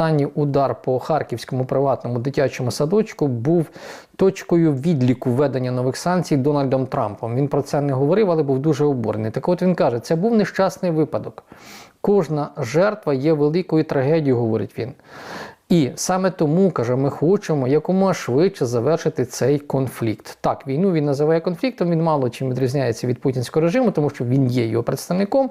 останній удар по харківському приватному дитячому садочку був точкою відліку введення нових санкцій Дональдом Трампом. Він про це не говорив, але був дуже обурений. Так от він каже, це був нещасний випадок. Кожна жертва є великою трагедією, говорить він. І саме тому каже, ми хочемо якомога швидше завершити цей конфлікт. Так, війну він називає конфліктом. Він мало чим відрізняється від путінського режиму, тому що він є його представником.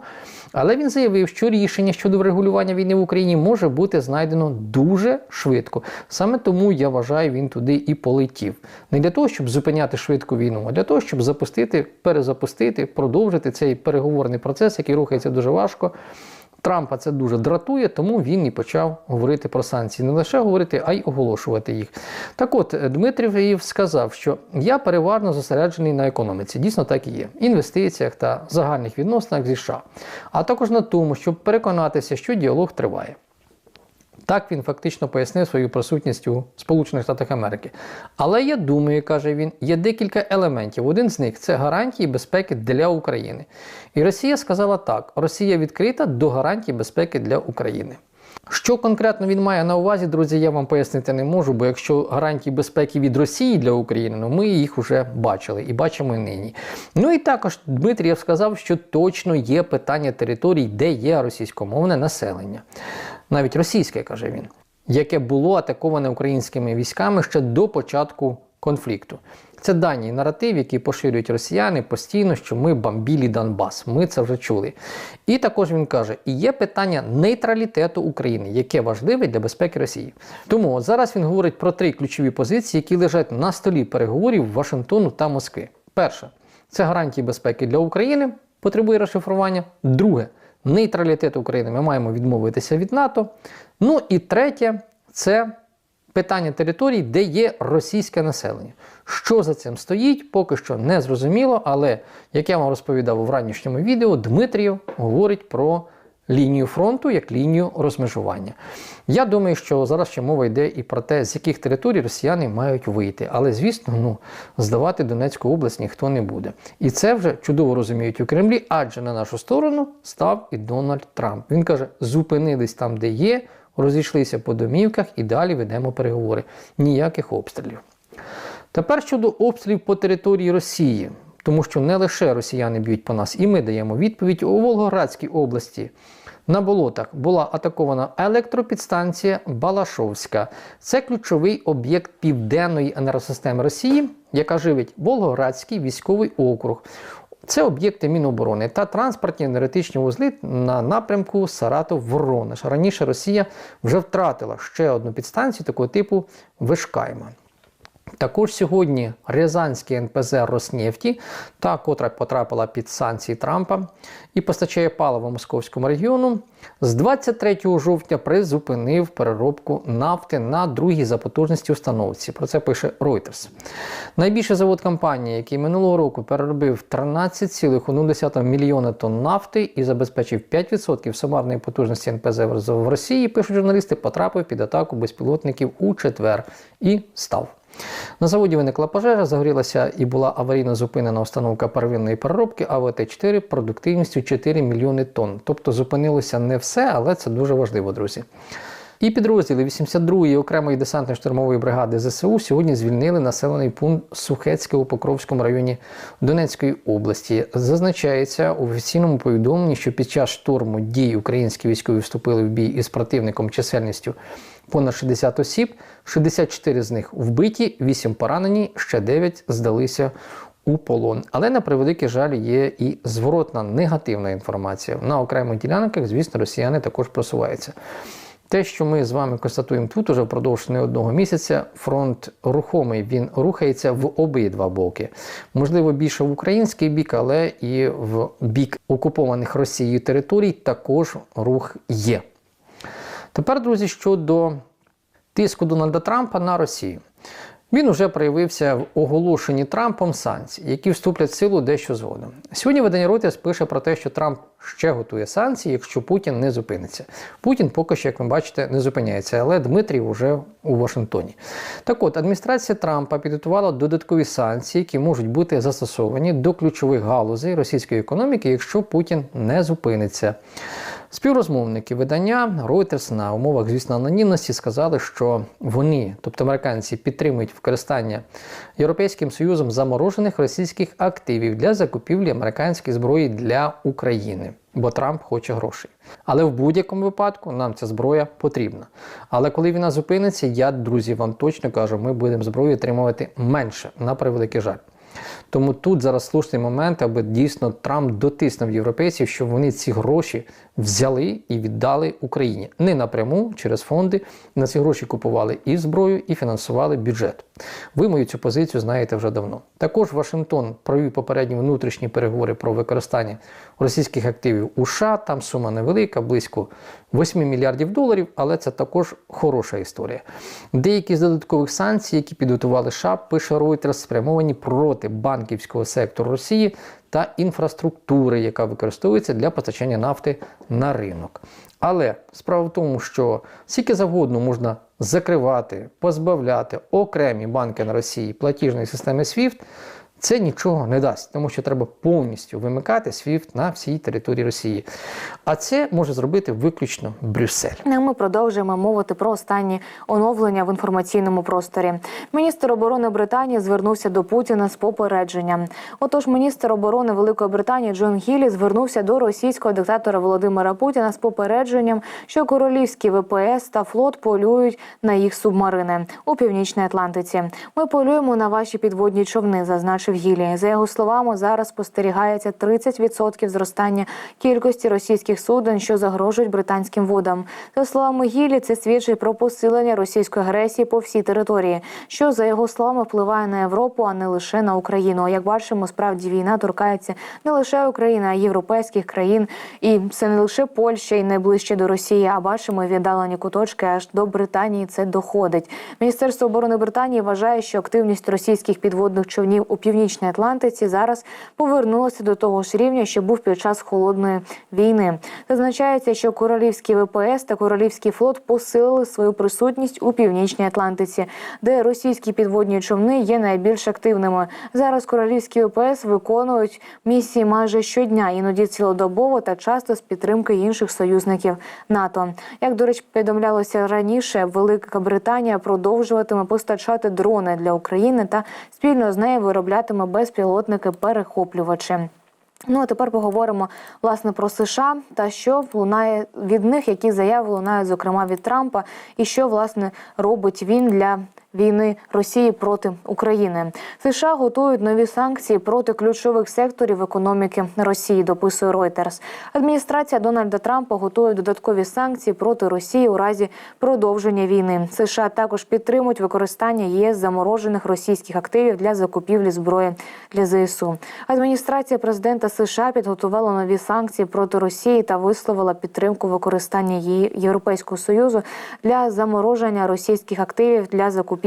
Але він заявив, що рішення щодо врегулювання війни в Україні може бути знайдено дуже швидко. Саме тому я вважаю, він туди і полетів. Не для того, щоб зупиняти швидку війну, а для того, щоб запустити, перезапустити, продовжити цей переговорний процес, який рухається дуже важко. Трампа це дуже дратує, тому він і почав говорити про санкції. Не лише говорити, а й оголошувати їх. Так от, Дмитрів сказав, що я переважно зосереджений на економіці. Дійсно так і є. Інвестиціях та загальних відносинах зі США, а також на тому, щоб переконатися, що діалог триває. Так він фактично пояснив свою присутність у Сполучених Штатах Америки. Але я думаю, каже він, є декілька елементів. Один з них це гарантії безпеки для України. І Росія сказала так: Росія відкрита до гарантій безпеки для України. Що конкретно він має на увазі, друзі, я вам пояснити не можу, бо якщо гарантії безпеки від Росії для України, ну ми їх вже бачили і бачимо і нині. Ну і також Дмитрієв сказав, що точно є питання територій, де є російськомовне населення навіть російське, каже він, яке було атаковане українськими військами ще до початку конфлікту. Це дані наратив, які поширюють росіяни постійно, що ми бомбілі Донбас. Ми це вже чули. І також він каже: і є питання нейтралітету України, яке важливе для безпеки Росії. Тому зараз він говорить про три ключові позиції, які лежать на столі переговорів Вашингтону та Москви. Перше це гарантії безпеки для України, потребує розшифрування. Друге нейтралітет України ми маємо відмовитися від НАТО. Ну і третє це питання територій, де є російське населення. Що за цим стоїть, поки що не зрозуміло, але як я вам розповідав у ранішньому відео, Дмитрів говорить про лінію фронту як лінію розмежування. Я думаю, що зараз ще мова йде і про те, з яких територій росіяни мають вийти. Але, звісно, ну, здавати Донецьку область ніхто не буде. І це вже чудово розуміють у Кремлі, адже на нашу сторону став і Дональд Трамп. Він каже: зупинились там, де є, розійшлися по домівках і далі ведемо переговори. Ніяких обстрілів. Тепер щодо обстрілів по території Росії. Тому що не лише росіяни б'ють по нас, і ми даємо відповідь у Волгоградській області. На болотах була атакована електропідстанція Балашовська. Це ключовий об'єкт південної енергосистеми Росії, яка живить Волгоградський військовий округ. Це об'єкти Міноборони та транспортні енергетичні вузли на напрямку Саратов-Воронеж. Раніше Росія вже втратила ще одну підстанцію такого типу Вишкайма. Також сьогодні Рязанський НПЗ Роснефті, та котра потрапила під санкції Трампа і постачає паливо московському регіону, з 23 жовтня призупинив переробку нафти на другій за потужності установці. Про це пише Reuters. Найбільший завод компанії, який минулого року переробив 13,1 мільйона тонн нафти і забезпечив 5% сумарної потужності НПЗ в Росії, пишуть журналісти, потрапив під атаку безпілотників у четвер і став. На заводі виникла пожежа, загорілася і була аварійно зупинена установка первинної переробки АВТ-4 продуктивністю 4 мільйони тонн. Тобто зупинилося не все, але це дуже важливо, друзі. І підрозділи 82-ї окремої десантно-штурмової бригади ЗСУ сьогодні звільнили населений пункт Сухецьке у Покровському районі Донецької області. Зазначається у офіційному повідомленні, що під час штурму дій українські військові вступили в бій із противником чисельністю понад 60 осіб, 64 з них вбиті, 8 поранені, ще 9 здалися у полон. Але на превеликий жаль є і зворотна негативна інформація. На окремих ділянках, звісно, росіяни також просуваються. Те, що ми з вами констатуємо тут, уже впродовж не одного місяця, фронт рухомий, він рухається в обидва боки. Можливо, більше в український бік, але і в бік окупованих Росією територій також рух є. Тепер, друзі, щодо тиску Дональда Трампа на Росію. Він уже проявився в оголошенні Трампом санкцій, які вступлять в силу дещо згодом. Сьогодні видання Reuters пише про те, що Трамп ще готує санкції, якщо Путін не зупиниться. Путін поки що, як ви бачите, не зупиняється, але Дмитрій вже у Вашингтоні. Так от, адміністрація Трампа підготувала додаткові санкції, які можуть бути застосовані до ключових галузей російської економіки, якщо Путін не зупиниться. Співрозмовники видання Reuters на умовах, звісно, анонімності сказали, що вони, тобто американці, підтримують використання Європейським Союзом заморожених російських активів для закупівлі американської зброї для України, бо Трамп хоче грошей. Але в будь-якому випадку нам ця зброя потрібна. Але коли війна зупиниться, я, друзі, вам точно кажу, ми будемо зброю отримувати менше на превеликий жаль. Тому тут зараз слушний момент, аби дійсно Трамп дотиснув європейців, щоб вони ці гроші взяли і віддали Україні не напряму через фонди. На ці гроші купували і зброю, і фінансували бюджет. Ви мою цю позицію знаєте вже давно. Також Вашингтон провів попередні внутрішні переговори про використання російських активів у США. Там сума невелика, близько 8 мільярдів доларів, але це також хороша історія. Деякі з додаткових санкцій, які підготували США, пише Reuters, спрямовані проти банківського сектору Росії та інфраструктури, яка використовується для постачання нафти на ринок. Але справа в тому, що скільки завгодно можна закривати, позбавляти окремі банки на Росії платіжної системи SWIFT, це нічого не дасть, тому що треба повністю вимикати SWIFT на всій території Росії. А це може зробити виключно Брюссель. Ну, Ми продовжуємо мовити про останні оновлення в інформаційному просторі. Міністр оборони Британії звернувся до Путіна з попередженням. Отож, міністр оборони Великої Британії Джон Гілі звернувся до російського диктатора Володимира Путіна з попередженням, що королівські ВПС та флот полюють на їх субмарини у північній Атлантиці. Ми полюємо на ваші підводні човни, зазначив Гілі. За його словами, зараз спостерігається 30% зростання кількості російських суден, що загрожують британським водам. За словами Гілі, це свідчить про посилення російської агресії по всій території, що за його словами впливає на Європу, а не лише на Україну. Як бачимо, справді війна торкається не лише України, а й європейських країн, і це не лише Польща і найближче до Росії. А бачимо віддалені куточки аж до Британії. Це доходить. Міністерство оборони Британії вважає, що активність російських підводних човнів у північній Атлантиці зараз повернулася до того ж рівня, що був під час холодної війни. Зазначається, що королівський ВПС та королівський флот посилили свою присутність у північній Атлантиці, де російські підводні човни є найбільш активними. Зараз королівські ВПС виконують місії майже щодня, іноді цілодобово та часто з підтримки інших союзників НАТО. Як до речі, повідомлялося раніше, Велика Британія продовжуватиме постачати дрони для України та спільно з нею вироблятиме безпілотники перехоплювачі. Ну а тепер поговоримо власне про США та що лунає від них, які заяви лунають, зокрема від Трампа, і що власне робить він для війни Росії проти України. США готують нові санкції проти ключових секторів економіки Росії. Дописує Reuters. Адміністрація Дональда Трампа готує додаткові санкції проти Росії у разі продовження війни. США також підтримують використання ЄС заморожених російських активів для закупівлі зброї для ЗСУ. Адміністрація президента США підготувала нові санкції проти Росії та висловила підтримку використання її Європейського союзу для замороження російських активів для закупівлі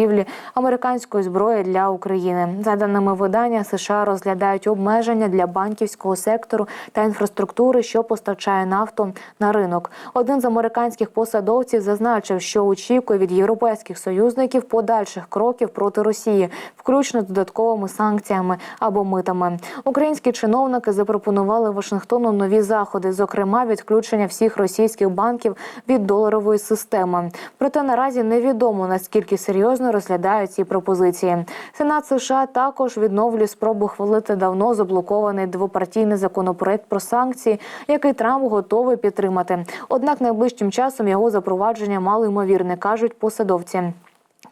американської зброї для України. За даними видання, США розглядають обмеження для банківського сектору та інфраструктури, що постачає нафту на ринок. Один з американських посадовців зазначив, що очікує від європейських союзників подальших кроків проти Росії, включно з додатковими санкціями або митами. Українські чиновники запропонували Вашингтону нові заходи, зокрема відключення всіх російських банків від доларової системи. Проте наразі невідомо наскільки серйозно розглядають ці пропозиції. Сенат США також відновлює спробу хвалити давно заблокований двопартійний законопроект про санкції, який Трамп готовий підтримати. Однак найближчим часом його запровадження мало ймовірне, кажуть посадовці.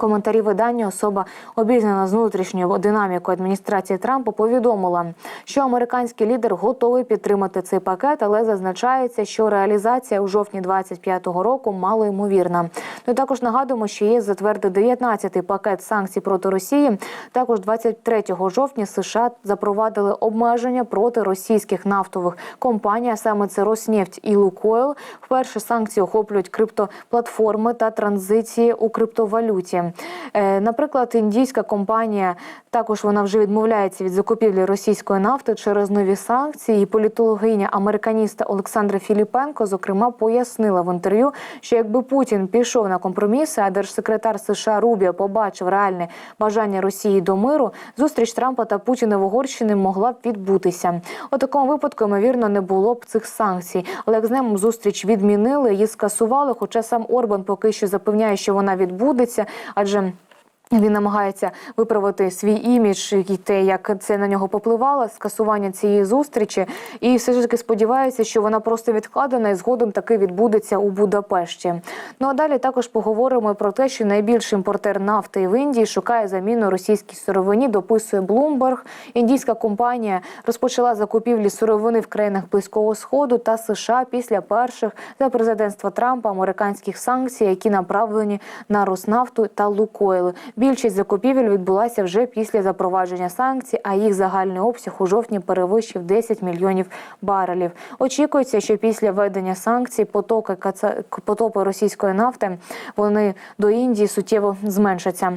Коментарі видання особа обізнана з внутрішньою динамікою адміністрації Трампа повідомила, що американський лідер готовий підтримати цей пакет, але зазначається, що реалізація у жовтні 25-го року мало ймовірна. Ну і також нагадуємо, що ЄС затвердив 19-й пакет санкцій проти Росії. Також 23 жовтня США запровадили обмеження проти російських нафтових компаній. а Саме це Роснефть і Лукойл. Вперше санкції охоплюють криптоплатформи та транзиції у криптовалюті. Е, Наприклад, індійська компанія також вона вже відмовляється від закупівлі російської нафти через нові санкції. Політологиня американіста Олександра Філіпенко, зокрема, пояснила в інтерв'ю, що якби Путін пішов на компроміси, а держсекретар США Рубіо побачив реальне бажання Росії до миру, зустріч Трампа та Путіна в Угорщині могла б відбутися. У такому випадку, ймовірно, не було б цих санкцій. Але як знаємо, зустріч відмінили, її скасували. Хоча сам Орбан поки що запевняє, що вона відбудеться, адже. Він намагається виправити свій імідж і те, як це на нього попливало, скасування цієї зустрічі, і все ж таки сподівається, що вона просто відкладена і згодом таки відбудеться у Будапешті. Ну а далі також поговоримо про те, що найбільший імпортер нафти в Індії шукає заміну російській сировині. Дописує Bloomberg. Індійська компанія розпочала закупівлі сировини в країнах Близького Сходу та США після перших за президентства Трампа американських санкцій, які направлені на Роснафту та Лукойл. Більшість закупівель відбулася вже після запровадження санкцій, а їх загальний обсяг у жовтні перевищив 10 мільйонів барелів. Очікується, що після введення санкцій потоки потопи російської нафти вони до Індії суттєво зменшаться.